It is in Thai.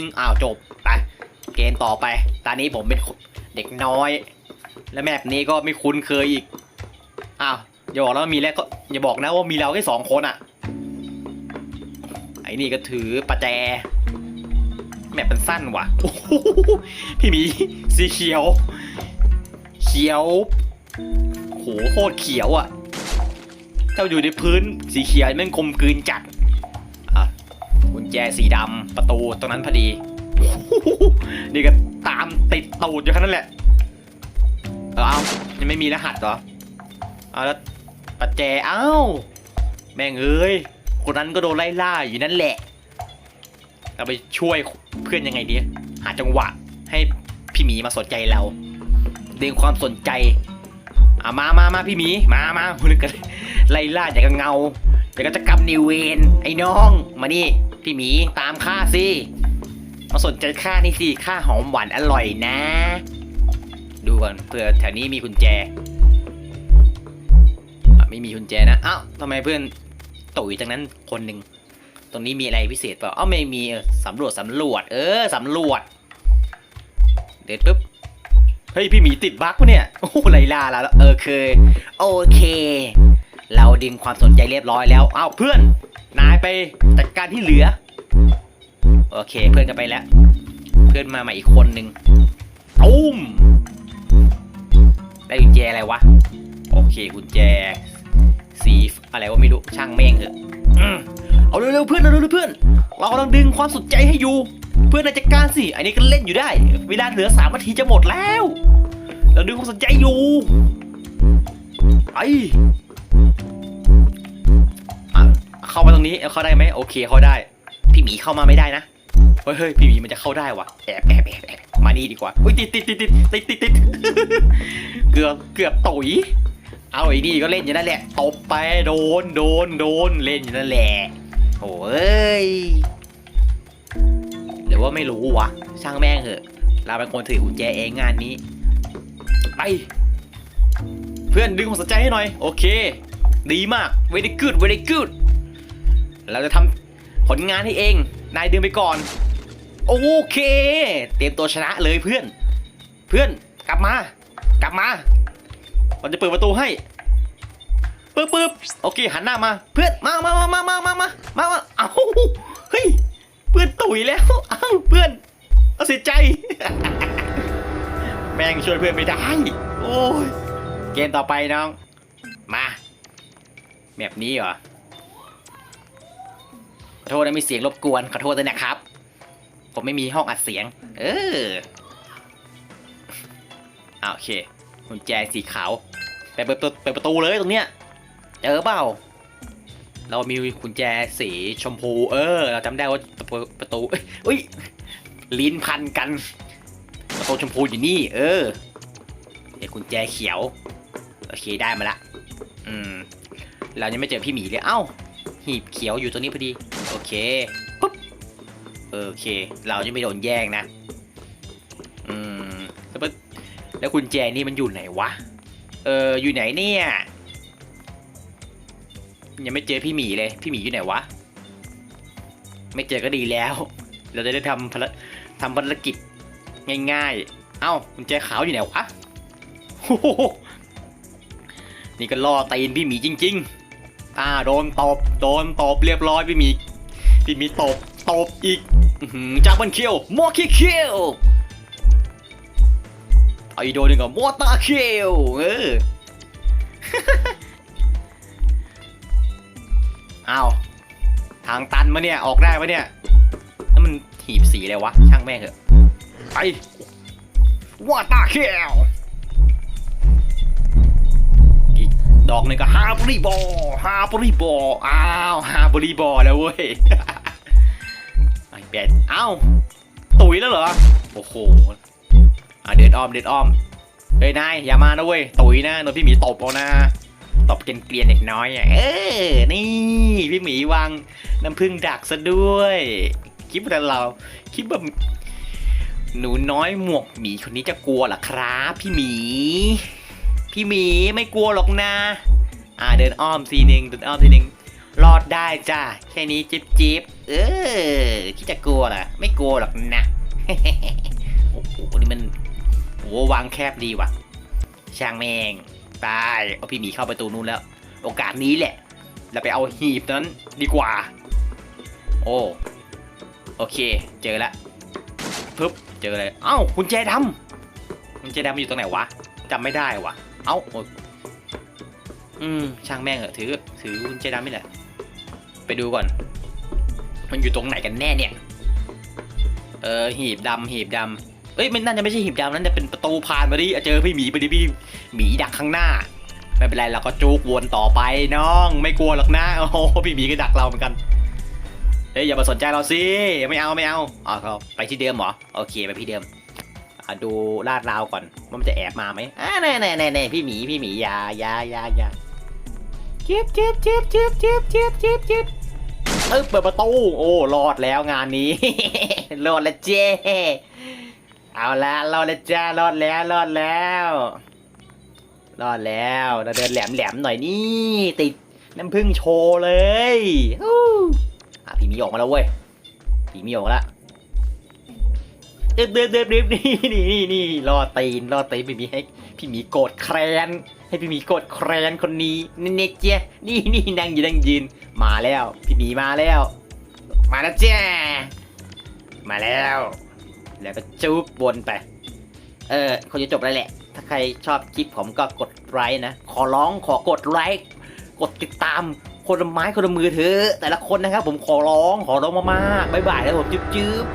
นึงอ้าวจบไปเกมต่อไป ตอนนี้ผมเป็นเด็กน้อย และแมปนี้ก็ไม่คุ้นเคยอีกอ้าวอย่าบอกแล้วามีแล้วก็อย่าบอกนะว่ามีเราแค่สองคนอะไอ้นี่ก็ถือประแจ แมปมันสั้นว่ะพี่หมีสีเขียว เขียวโหโคตรเขียวอะถ้าอยู่ในพื้นสีเขียวแม่งกลมกลืนจัด แจสีดำประตูตรงนั้นพอดี นี่ก็ตามติดตูดอยู่แค่นั้นแหละ เออเอายังไม่มีรหัสเหรอ เอาแล้วปัจแจเอ้า แม่งเอ้ย คนนั้นก็โดนไล่ล่าอยู่นั่นแหละ เราไปช่วยเพื่อนยังไงดี หาจังหวะให้พี่หมีมาสนใจเราดึงความสนใจอะมามามาพี่หมี มามาคุณกันไล่ล่าอย่างกับเงาอย่างกับจะกรรมนิเวรไอ้น้อง มานี่ พี่หมีตามข้าสิมาสนใจข้านี่สิข้าหอมหวานอร่อยนะ ดูก่อนเผื่อแถวนี้มีกุญแจไม่มีกุญแจนะอ้าวทำไมเพื่อนตุ๋ยจังนั้นคนหนึ่งตรงนี้มีอะไรพิเศษเปล่าเอ้าไม่มีสำรวจสำรวจ เออสำรวจ เด็ดปุ๊บเฮ้ยพี่หมีติดบั๊กปะเนี่ยโอ้ไลล่าแล้วเออเคยโอเค เราดึงความสนใจเรียบร้อยแล้วเอ้าเพื่อน นายไปจัดการที่เหลือ โอเคเพื่อนกันไปแล้ว เพื่อนมาใหม่อีกคนหนึ่งตุ้มได้กุญแจอะไรวะ โอเคกุญแจ สีอะไรวะไม่รู้ช่างแม่งเถอะอืมเอาเร็วๆเพื่อนเร็วๆเพื่อน เรากำลังดึงความสนใจให้อยู่ เพื่อนนายจัดการสิอันนี้ก็เล่นอยู่ได้ เวลาเหลือสามนาทีจะหมดแล้ว เราดึงความสนใจอยู่ไอ เข้ามาตรงนี้เข้าได้ไหมโอเคเข้าได้ พี่หมีเข้ามาไม่ได้นะเฮ้ยเฮ้ยพี่หมีมันจะเข้าได้วะแอบแอบแอบแอบมานี่ดีกว่าอุ้ยติดติดติดติดติดติดติดเกือบเกือบตุ๋ยเอาไอ้นี่ก็เล่นอยู่นั่นแหละตบไปโดนโดนโดนเล่นอยู่นั่นแหละโอ้ยหรือว่าไม่รู้วะช่างแม่งเหอะ เราเป็นคนถือกุญแจเองงานนี้ไปเพื่อนดึงความสนใจให้หน่อย โอเค ดีมาก very good very good เเราจะทำผลงานให้เอง นายดึงไปก่อน โอเค เตรียมตัวชนะเลยเพื่อน เพื่อนกลับมา กลับมามันจะเปิดประตูให้ปึ๊บปึ๊บโอเคหันหน้ามา เพื่อนมามามามามามามามามาเอ้าเฮ้ยเพื่อนตุ๋ยแล้วเอ้าเพื่อนเอาเสียใจ แม่งช่วยเพื่อนไม่ได้โอ้ยเกมต่อไปน้อง มาแบบนี้เหรอ โทษนะมีเสียงรบกวนขอโทษด้วยนะครับ ผมไม่มีห้องอัดเสียง เอออ่าโอเคกุญแจสีขาวไปเปิดเปิดประตูเลยตรงเนี้ยเจอเปล่า เรามีกุญแจสีชมพู เออ เราจำได้ว่าประตูประตูอุ้ยลิ้นพันกัน ประตูชมพูอยู่นี่ เออเดี๋ยวกุญแจเขียวโอเคได้มาละ อืม เรายังไม่เจอพี่หมีเลย เอ้า หีบเขียวอยู่ตรงนี้พอดี โอเคปุ๊บโอเค เราจะไม่โดนแย่งนะอืมแล้วแล้วกุญแจนี่มันอยู่ไหนวะเอออยู่ไหนเนี่ยยังไม่เจอพี่หมีเลยพี่หมีอยู่ไหนวะไม่เจอก็ดีแล้ว เราจะได้ทำภารทำภารกิจง่ายๆ เอ้ากุญแจขาวอยู่ไหนวะนี่ก็ล่อตีนพี่หมีจริงๆอ่าโดนตบโดนตบเรียบร้อยพี่หมี พี่มีตบตบอีกจากบันเคียวมอคิเคียวไอโดนหนึ่งกับมอตาเคียวเออเอาทางตันมาเนี่ยออกได้ปะเนี่ยแล้วมันหีบสีอะไรวะช่างแม่งเถอะไปว่าตาเคียวอีก ดอกนึงก็ฮาบริบอฮาบริบออ้าวฮาบริบอแล้วเว้ยไอเป็ดอ้าวตุ๋ยแล้วเหรอโอ้โหอะเดินอ้อมเดินอ้อมเฮ้ยนายอย่ามานะเว้ยตุ๋ยนะโดนพี่หมีตบเอานะตบเกลียนๆเด็กน้อยเออนี่พี่หมีวางน้ำผึ้งดักซะด้วยคิดว่าเราคิดว่าหนูน้อยหมวกหมีคนนี้จะกลัวเหรอครับ พี่หมี พี่หมีไม่กลัวหรอกนะ อ่าเดินอ้อมทีหนึ่งเดินอ้อมทีหนึ่งรอดได้จ้าแค่นี้จิบจิบเออคิดจะกลัวเหรอไม่กลัวหรอกนะโอ้โหนี่มันโอ้วางแคบดีว่ะ ช่างแมงตายเอาพี่หมีเข้าประตูนู้นแล้ว โอกาสนี้แหละเราไปเอาหีบนั้นดีกว่า โอ้โอเค เจอแล้วปึ๊บเจอเลยเอ้าคุณแจดำคุณแจดำอยู่ตรงไหนวะจำไม่ได้วะ เอ้าอ้อืม ช่างแม่งเหอะถือ ถือคุณแจดำนี่แหละ ไปดูก่อน มันอยู่ตรงไหนกันแน่เนี่ย เออ หีบดำหีบดำเอ้ยมันน่าจะไม่ใช่หีบดำนั่นจะเป็นประตูผ่านมาดิเจอพี่หมีไปดิพี่หมีดักข้างหน้า ไม่เป็นไรเราก็จูกวนต่อไปน้อง ไม่กลัวหรอกนะโอ้โหพี่หมีก็ดักเราเหมือนกันเอ้ยอย่ามาสนใจเราสิไม่เอาไม่เอาอ๋อเขาไปที่เดิมเหรอโอเคไปที่เดิม ดูลาดราวก่อนว่ามันจะแอบมาไหมอ่าแน่แน่แน่แน่พี่หมีพี่หมีอยาอยาอยาอยาเจ็บเจ็บเจ็บเจ็บเจ็บเจ็บเจ็บเจ็บเออเปิดประตูโอ้รอดแล้วงานนี้ รอดแล้วเจ้เอาละรอดแล้วจ้ารอดแล้วรอดแล้วรอดแล้วเราเดินแหลมแหลมหน่อยนี่ติดน้ำผึ้งโชว์เลยฮู้อะพี่หมีออกมาแล้วเว้ยพี่หมีออกมาแล้ว เดินเดินเดิบนี่นี่นี่นี่รอตีนรอตีนพี่มีให้พี่หมีโกรธแครนให้พี่หมีโกรธแครนคนนี้นี่เนเจ้นี่นี่นั่งยืนนั่งยืนมาแล้ว พี่หมีมาแล้ว มาแล้วจ้ามาแล้ว แล้วก็จุ๊บบนไป เออคงจะจบแล้วแหละ ถ้าใครชอบคลิปผมก็กดไลค์นะ ขอร้องขอกดไลค์กดติดตามคนละไม้คนละมือเถอะแต่ละคนนะครับผมขอร้องขอร้องมากๆบ๊ายบายแล้วผมจุ๊บ